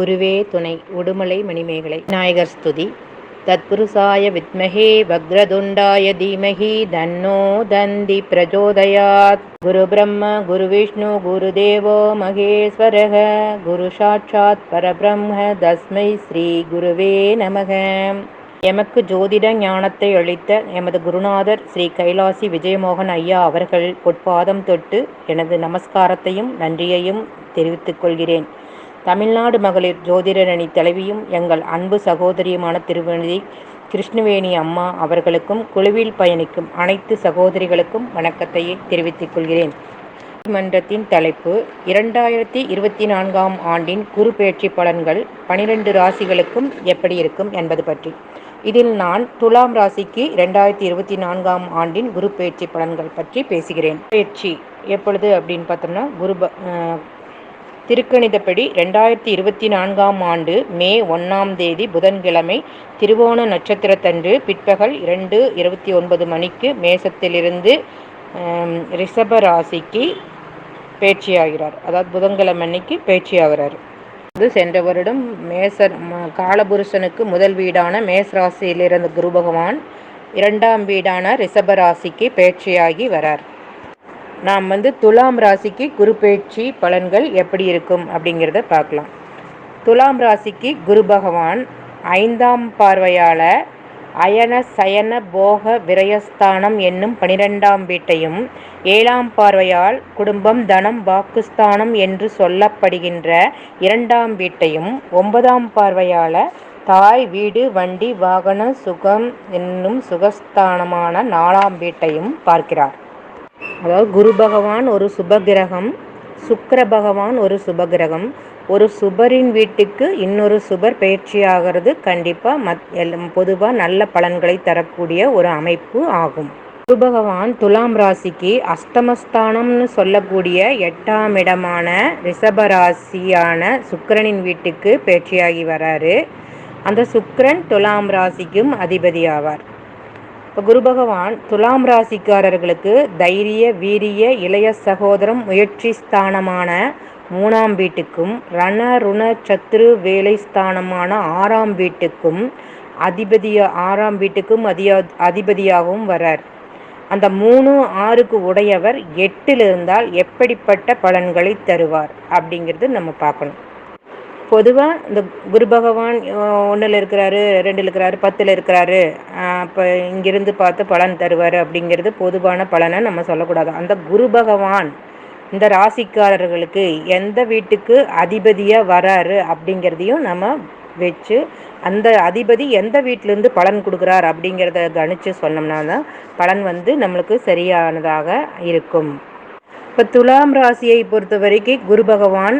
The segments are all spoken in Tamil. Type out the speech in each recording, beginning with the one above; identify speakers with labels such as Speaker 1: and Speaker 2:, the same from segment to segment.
Speaker 1: குருவே துணை உடுமலை மணிமேகலை. விநாயகர் ஸ்துதி. தத்புருஷாய வித்மஹே வக்ரதுண்டாய தீமஹி தன்னோ தந்தி பிரச்சோதயாத் குரு பிரம்ம குரு விஷ்ணு குரு தேவோ மகேஸ்வரக. குரு சாட்சாத் பரபிரம்ம தஸ்மை ஸ்ரீ குருவே நமக. எமக்கு ஜோதிட ஞானத்தை அளித்த எமது குருநாதர் ஸ்ரீ கைலாசி விஜயமோகன் ஐயா அவர்கள் பொற்பாதம் தொட்டு எனது நமஸ்காரத்தையும் நன்றியையும் தெரிவித்துக் கொள்கிறேன். தமிழ்நாடு மகளிர் ஜோதிடரணி தலைவியும் எங்கள் அன்பு சகோதரியுமான திருவதி கிருஷ்ணவேணி அம்மா அவர்களுக்கும் குழுவில் பயணிக்கும் அனைத்து சகோதரிகளுக்கும் வணக்கத்தையே தெரிவித்துக் கொள்கிறேன். மன்றத்தின் தலைப்பு இரண்டாயிரத்தி இருபத்தி நான்காம் ஆண்டின் குரு பயிற்சி பலன்கள் பனிரெண்டு ராசிகளுக்கும் எப்படி இருக்கும் என்பது பற்றி. இதில் நான் துலாம் ராசிக்கு இரண்டாயிரத்தி இருபத்தி நான்காம் ஆண்டின் குரு பயிற்சி பலன்கள் பற்றி பேசுகிறேன். பயிற்சி எப்பொழுது அப்படின்னு பார்த்தோம்னா குரு திருக்கணிதப்படி ரெண்டாயிரத்தி இருபத்தி நான்காம் ஆண்டு மே ஒன்றாம் தேதி புதன்கிழமை திருவோண நட்சத்திரத்தன்று பிற்பகல் இரண்டு இருபத்தி ஒன்பது மணிக்கு மேசத்திலிருந்து ரிஷப ராசிக்கு பேச்சியாகிறார். அதாவது புதன்கிழமை அன்னைக்கு பேச்சியாகிறார். அது சென்ற வருடம் மேச காலபுருஷனுக்கு முதல் வீடான மேஸ் ராசியிலிருந்து குரு பகவான் இரண்டாம் வீடான ரிஷப ராசிக்கு பேச்சியாகி வரார். நாம் வந்து துலாம் ராசிக்கு குருபெயர்ச்சி பலன்கள் எப்படி இருக்கும் அப்படிங்கிறத பார்க்கலாம். துலாம் ராசிக்கு குரு பகவான் ஐந்தாம் பார்வையால் அயன சயன போக விரயஸ்தானம் என்னும் பனிரெண்டாம் வீட்டையும் ஏழாம் பார்வையால் குடும்பம் தனம் வாக்குஸ்தானம் என்று சொல்லப்படுகின்ற இரண்டாம் வீட்டையும் ஒன்பதாம் பார்வையால் தாய் வீடு வண்டி வாகன சுகம் என்னும் சுகஸ்தானமான நாலாம் வீட்டையும் பார்க்கிறார். அதாவது குரு பகவான் ஒரு சுபகிரகம் சுக்கர பகவான் ஒரு சுபகிரகம். ஒரு சுபரின் வீட்டுக்கு இன்னொரு சுபர் பயிற்சியாகிறது கண்டிப்பாக மத் பொதுவாக நல்ல பலன்களை தரக்கூடிய ஒரு அமைப்பு ஆகும். குரு பகவான் துலாம் ராசிக்கு அஷ்டமஸ்தானம்னு சொல்லக்கூடிய எட்டாம் இடமான ரிஷபராசியான சுக்கரனின் வீட்டுக்கு பயிற்சியாகி வராரு. அந்த சுக்கரன் துலாம் ராசிக்கும் அதிபதி ஆவார் இப்போ குரு பகவான் துலாம் ராசிக்காரர்களுக்கு தைரிய வீரிய இளைய சகோதரம் முயற்சி ஸ்தானமான மூணாம் வீட்டுக்கும் ரண ருண சத்ரு வேலை ஸ்தானமான ஆறாம் வீட்டுக்கும் அதிபதியா ஆறாம் வீட்டுக்கும் அதியா அதிபதியாகவும் வரார். அந்த மூணு ஆறுக்கு உடையவர் எட்டில் இருந்தால் எப்படிப்பட்ட பலன்களை தருவார் அப்படிங்கிறது நம்ம பார்க்கணும். பொதுவாக இந்த குரு பகவான் ஒன்றில் இருக்கிறாரு ரெண்டில் இருக்கிறாரு பத்தில் இருக்கிறாரு அப்போ இங்கிருந்து பார்த்து பலன் தருவார் அப்படிங்கிறது பொதுவான பலனை நம்ம சொல்லக்கூடாது. அந்த குரு பகவான் இந்த ராசிக்காரர்களுக்கு எந்த வீட்டுக்கு அதிபதியாக வராரு அப்படிங்கிறதையும் நம்ம வச்சு அந்த அதிபதி எந்த வீட்டிலேருந்து பலன் கொடுக்குறார் அப்படிங்கிறத கணித்து சொன்னோம்னா தான் பலன் வந்து நம்மளுக்கு சரியானதாக இருக்கும். இப்போ துலாம் ராசியை பொறுத்த வரைக்கும் குரு பகவான்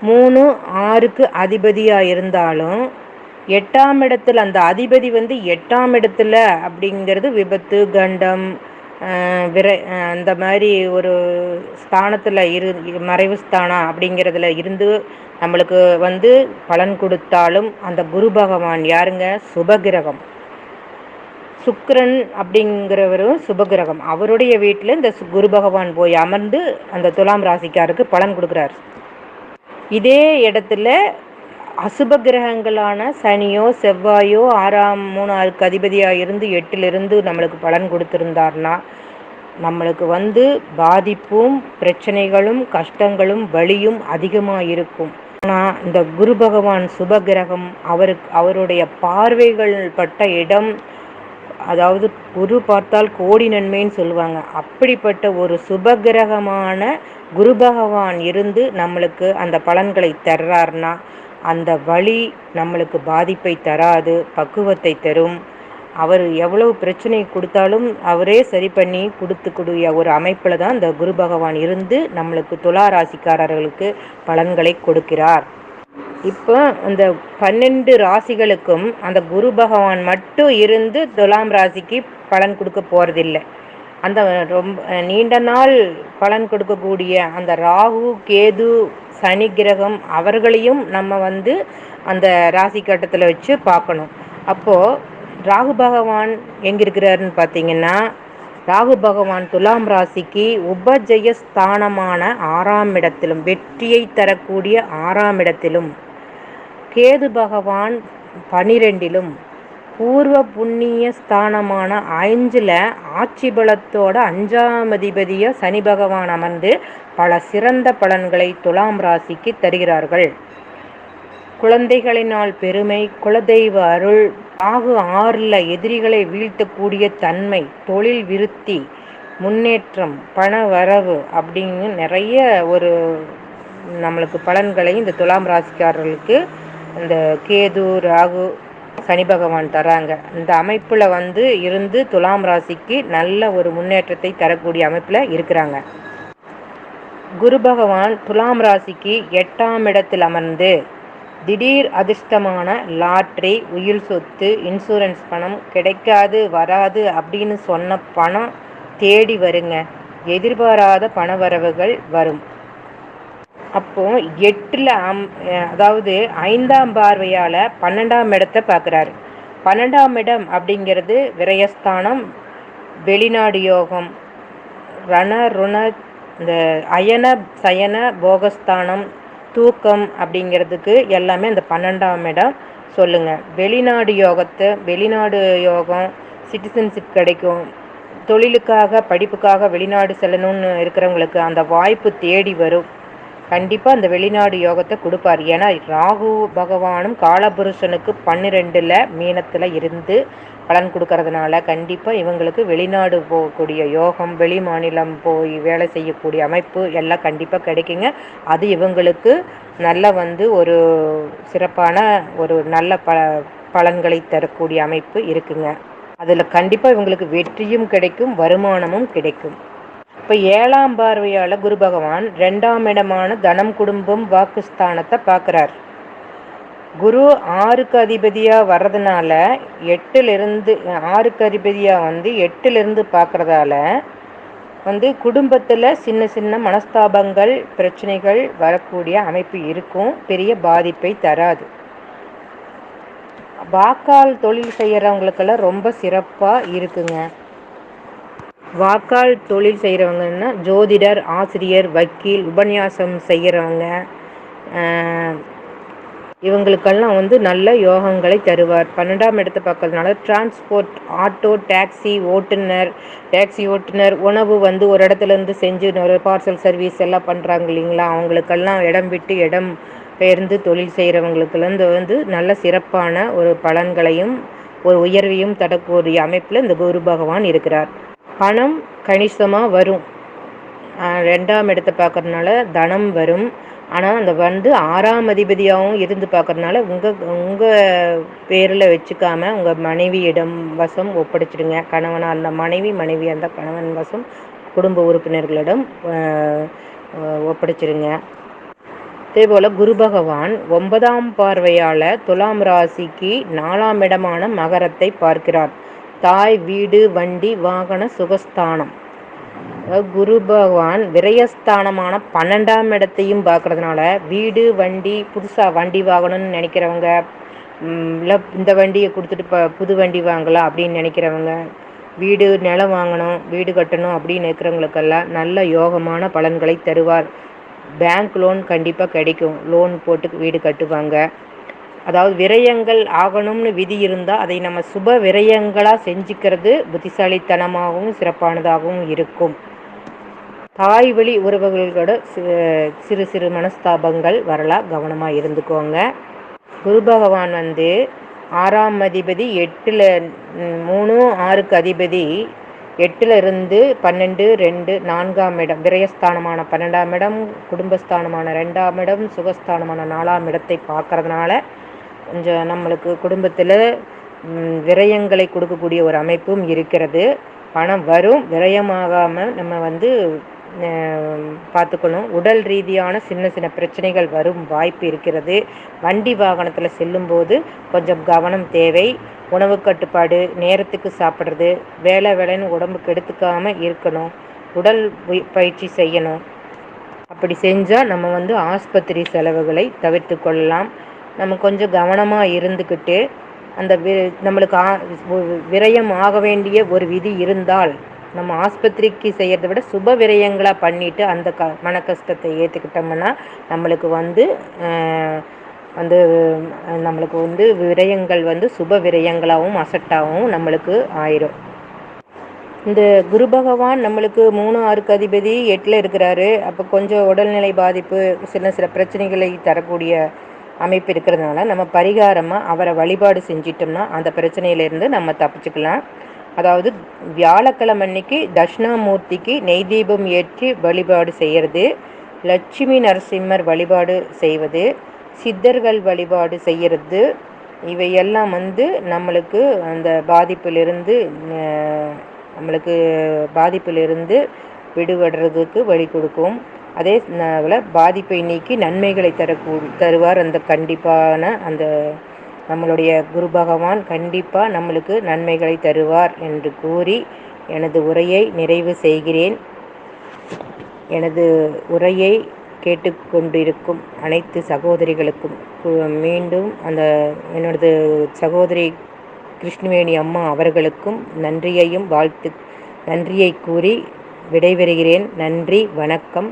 Speaker 1: மூணு ஆறுக்கு அதிபதியாக இருந்தாலும் எட்டாம் இடத்துல அந்த அதிபதி வந்து எட்டாம் இடத்துல அப்படிங்கிறது விபத்து கண்டம் விரை அந்த மாதிரி ஒரு ஸ்தானத்தில் இரு மறைவு ஸ்தானம் அப்படிங்கிறதுல இருந்து நம்மளுக்கு வந்து பலன் கொடுத்தாலும் அந்த குரு பகவான் யாருங்க? சுபகிரகம். சுக்கரன் அப்படிங்கிறவரும் சுபகிரகம். அவருடைய வீட்டில் இந்த குரு பகவான் போய் அமர்ந்து அந்த துலாம் ராசிக்காருக்கு பலன் கொடுக்குறாரு. இதே இடத்துல அசுப கிரகங்களான சனியோ செவ்வாயோ ஆறாம் மூணாருக்கு அதிபதியாக இருந்து எட்டிலிருந்து நம்மளுக்கு பலன் கொடுத்துருந்தார்னா நம்மளுக்கு வந்து பாதிப்பும் பிரச்சனைகளும் கஷ்டங்களும் வலியும் அதிகமாக இருக்கும் ஆனால் இந்த குரு பகவான் சுபகிரகம் அவருக்கு அவருடைய பார்வைகள் பட்ட இடம் அதாவது குரு பார்த்தால் கோடி நன்மைன்னு சொல்லுவாங்க. அப்படிப்பட்ட ஒரு சுபகிரகமான குரு பகவான் இருந்து நம்மளுக்கு அந்த பலன்களை தர்றார்னா அந்த வழி நம்மளுக்கு பாதிப்பை தராது பக்குவத்தை தரும். அவர் எவ்வளவு பிரச்சனை கொடுத்தாலும் அவரே சரி பண்ணி கொடுத்துக்கூடிய ஒரு அமைப்பில் தான் இந்த குரு பகவான் இருந்து நம்மளுக்கு துலா ராசிக்காரர்களுக்கு பலன்களை கொடுக்கிறார். இப்போ அந்த பன்னெண்டு ராசிகளுக்கும் அந்த குரு பகவான் மட்டும் இருந்து துலாம் ராசிக்கு பலன் கொடுக்க போகிறதில்லை அந்த ரொம்ப நீண்ட நாள் பலன் கொடுக்கக்கூடிய அந்த ராகு கேது சனி கிரகம் அவர்களையும் நம்ம வந்து அந்த ராசி கட்டத்தில் வச்சு பார்க்கணும். அப்போது ராகு பகவான் எங்கே இருக்கிறாருன்னு பார்த்தீங்கன்னா ராகு பகவான் துலாம் ராசிக்கு உபஜய ஸ்தானமான ஆறாம் இடத்திலும் வெற்றியை தரக்கூடிய ஆறாம் இடத்திலும் கேது பகவான் பனிரெண்டிலும் பூர்வ புண்ணிய ஸ்தானமான ஐஞ்சில் ஆட்சி பலத்தோட அஞ்சாம் அதிபதியாக சனி பகவான் அமர்ந்து பல சிறந்த பலன்களை துலாம் ராசிக்கு தருகிறார்கள். குழந்தைகளினால் பெருமை குலதெய்வ அருள் ஆகு ஆறில் எதிரிகளை வீழ்த்தக்கூடிய தன்மை தொழில் விருத்தி முன்னேற்றம் பண வரவு அப்படின்னு நிறைய ஒரு நம்மளுக்கு பலன்களை இந்த துலாம் ராசிக்காரர்களுக்கு இந்த கேது ராகு சனி பகவான் தராங்க. இந்த அமைப்பில் வந்து இருந்து துலாம் ராசிக்கு நல்ல ஒரு முன்னேற்றத்தை தரக்கூடிய அமைப்பில் இருக்கிறாங்க. குரு பகவான் துலாம் ராசிக்கு எட்டாம் இடத்தில் அமர்ந்து திடீர் அதிர்ஷ்டமான லாட்ரி உயிர் சொத்து இன்சூரன்ஸ் பணம் கிடைக்காது வராது அப்படின்னு சொன்ன பணம் தேடி வருங்க. எதிர்பாராத பணவரவுகள் வரும். அப்போ எட்டில் அம் அதாவது ஐந்தாம் பார்வையால் பன்னெண்டாம் இடத்தை பார்க்குறாரு. பன்னெண்டாம் இடம் அப்படிங்கிறது விரயஸ்தானம் வெளிநாடு யோகம் ரண ருண இந்த அயன சயன போகஸ்தானம் தூக்கம் அப்படிங்கிறதுக்கு எல்லாமே அந்த பன்னெண்டாம் இடம் சொல்லுங்கள் வெளிநாடு யோகத்தை வெளிநாடு யோகம் சிட்டிசன்ஷிப் கிடைக்கும். தொழிலுக்காக படிப்புக்காக வெளிநாடு செல்லணும்னு இருக்கிறவங்களுக்கு அந்த வாய்ப்பு தேடி வரும். கண்டிப்பாக அந்த வெளிநாடு யோகத்தை கொடுப்பார். ஏன்னா ராகு பகவானும் காலபுருஷனுக்கு பன்னிரெண்டில் மீனத்தில் இருந்து பலன் கொடுக்கறதுனால கண்டிப்பாக இவங்களுக்கு வெளிநாடு போகக்கூடிய யோகம் வெளி மாநிலம் போய் வேலை செய்யக்கூடிய அமைப்பு எல்லாம் கண்டிப்பாக கிடைக்குங்க. அது இவங்களுக்கு நல்ல வந்து ஒரு சிறப்பான ஒரு நல்ல ப பலன்களை தரக்கூடிய அமைப்பு இருக்குங்க. அதில் கண்டிப்பாக இவங்களுக்கு வெற்றியும் கிடைக்கும் வருமானமும் கிடைக்கும். இப்போ ஏழாம் பார்வையால் குரு பகவான் ரெண்டாம் இடமான தனம் குடும்பம் வாக்குஸ்தானத்தை பார்க்குறார். குரு ஆறுக்கு அதிபதியாக வர்றதுனால எட்டுலேருந்து ஆறுக்கு அதிபதியாக வந்து எட்டுலேருந்து பார்க்குறதால வந்து குடும்பத்தில் சின்ன சின்ன மனஸ்தாபங்கள் பிரச்சனைகள் வரக்கூடிய அமைப்பு இருக்கும். பெரிய பாதிப்பை தராது. வாக்கால் தொழில் செய்கிறவங்களுக்கெல்லாம் ரொம்ப சிறப்பாக இருக்குங்க. வாக்கால் தொழில் செய்கிறவங்கன்னா ஜோதிடர் ஆசிரியர் வக்கீல் உபன்யாசம் செய்கிறவங்க இவங்களுக்கெல்லாம் வந்து நல்ல யோகங்களை தருவார். பன்னெண்டாம் இடத்தை பார்க்கறதுனால டிரான்ஸ்போர்ட் ஆட்டோ டாக்ஸி ஓட்டுநர் டாக்ஸி ஓட்டுநர் உணவு வந்து ஒரு இடத்துலேருந்து செஞ்சு ஒரு பார்சல் சர்வீஸ் எல்லாம் பண்ணுறாங்க இல்லைங்களா? அவங்களுக்கெல்லாம் இடம் விட்டு இடம் பெயர்ந்து தொழில் செய்கிறவங்களுக்குலேருந்து வந்து நல்ல சிறப்பான ஒரு பலன்களையும் ஒரு உயர்வையும் தரக்கூடிய அமைப்பில் இந்த குரு பகவான் இருக்கிறார். பணம் கணிசமாக வரும். ரெண்டாம் இடத்தை பார்க்குறதுனால தனம் வரும். ஆனால் அந்த வந்து ஆறாம் அதிபதியாகவும் இருந்து பார்க்கறதுனால உங்கள் உங்கள் பேரில் வச்சுக்காம உங்கள் மனைவியிடம் வசம் ஒப்படைச்சிடுங்க. கணவனாக இருந்த மனைவி மனைவியாக இருந்தால் கணவன் வசம் குடும்ப உறுப்பினர்களிடம் ஒப்படைச்சிடுங்க. அதேபோல் குரு பகவான் ஒன்பதாம் பார்வையால் துலாம் ராசிக்கு நாலாம் இடமான மகரத்தை பார்க்கிறார். தாய் வீடு வண்டி வாகன சுகஸ்தானம். குரு பகவான் விரயஸ்தானமான பன்னெண்டாம் இடத்தையும் பார்க்குறதுனால வீடு வண்டி புதுசாக வண்டி வாங்கணும்னு நினைக்கிறவங்க இல்லை இந்த வண்டியை கொடுத்துட்டு இப்போ புது வண்டி வாங்கலாம் அப்படின்னு நினைக்கிறவங்க வீடு நிலம் வாங்கணும் வீடு கட்டணும் அப்படின்னு இருக்கிறவங்களுக்கெல்லாம் நல்ல யோகமான பலன்களை தருவார். பேங்க் லோன் கண்டிப்பாக கிடைக்கும். லோன் போட்டு வீடு கட்டுவாங்க. அதாவது விரயங்கள் ஆகணும்னு விதி இருந்தால் அதை நம்ம சுப விரயங்களாக செஞ்சுக்கிறது புத்திசாலித்தனமாகவும் சிறப்பானதாகவும் இருக்கும். தாய் வழி உறவுகளோட சிறு சிறு மனஸ்தாபங்கள் வரலாம் கவனமாக இருந்துக்கோங்க. குரு பகவான் வந்து ஆறாம் அதிபதி எட்டில் மூணு ஆறுக்கு அதிபதி எட்டில் இருந்து பன்னெண்டு ரெண்டு நான்காம் இடம் விரயஸ்தானமான பன்னெண்டாம் இடம் குடும்பஸ்தானமான ரெண்டாம் இடம் சுகஸ்தானமான நாலாம் இடத்தை பார்க்கறதுனால கொஞ்சம் நம்மளுக்கு குடும்பத்தில் விரயங்களை கொடுக்கக்கூடிய ஒரு அமைப்பும் இருக்கிறது. பணம் வரும் விரயமாகாமல் நம்ம வந்து பார்த்துக்கணும் உடல் ரீதியான சின்ன சின்ன பிரச்சனைகள் வரும் வாய்ப்பு இருக்கிறது. வண்டி வாகனத்தில் செல்லும்போது கொஞ்சம் கவனம் தேவை. உணவு கட்டுப்பாடு நேரத்துக்கு சாப்பிட்றது வேலை வேலைன்னு உடம்புக்கு எடுத்துக்காமல் இருக்கணும். உடல் பயிற்சி செய்யணும். அப்படி செஞ்சால் நம்ம வந்து ஆஸ்பத்திரி செலவுகளை தவிர்த்து கொள்ளலாம் நம்ம கொஞ்சம் கவனமாக இருந்துக்கிட்டு அந்த வி நம்மளுக்கு ஆ விரயம் ஆக வேண்டிய ஒரு விதி இருந்தால் நம்ம ஆஸ்பத்திரிக்கு செய்கிறத விட சுப விரயங்களாக பண்ணிவிட்டு அந்த க மன கஷ்டத்தை ஏற்றுக்கிட்டோம்னா நம்மளுக்கு வந்து வந்து நம்மளுக்கு வந்து விரயங்கள் வந்து சுப விரயங்களாகவும் அசட்டாகவும் நம்மளுக்கு ஆயிரும். இந்த குரு பகவான் நம்மளுக்கு மூணு ஆறுக்கு அதிபதி எட்டில் இருக்கிறாரு. அப்போ கொஞ்சம் உடல்நிலை பாதிப்பு சின்ன சில பிரச்சனைகளை தரக்கூடிய அமைப்பு இருக்கிறதுனால நம்ம பரிகாரமாக அவரை வழிபாடு செஞ்சிட்டோம்னா அந்த பிரச்சனையிலேருந்து நம்ம தப்பிச்சுக்கலாம். அதாவது வியாழக்கிழமை அன்னைக்கு தட்சிணாமூர்த்திக்கு நெய் தீபம் ஏற்றி வழிபாடு செய்கிறது லட்சுமி நரசிம்மர் வழிபாடு செய்வது சித்தர்கள் வழிபாடு செய்கிறது இவையெல்லாம் வந்து நம்மளுக்கு அந்த பாதிப்பிலிருந்து நம்மளுக்கு பாதிப்பிலிருந்து விடுபடுறதுக்கு வழி கொடுக்கும். அதே போல் பாதிப்பை நீக்கி நன்மைகளை தரக்கூ தருவார் அந்த கண்டிப்பான அந்த நம்மளுடைய குரு பகவான் கண்டிப்பாக நம்மளுக்கு நன்மைகளை தருவார் என்று கூறி எனது உரையை நிறைவு செய்கிறேன். எனது உரையை கேட்டுக்கொண்டிருக்கும் அனைத்து சகோதரிகளுக்கும் மீண்டும் அந்த என்னோடது சகோதரி கிருஷ்ணவேணி அம்மா அவர்களுக்கும் நன்றியையும் வாழ்த்து நன்றியை கூறி விடைபெறுகிறேன். நன்றி வணக்கம்.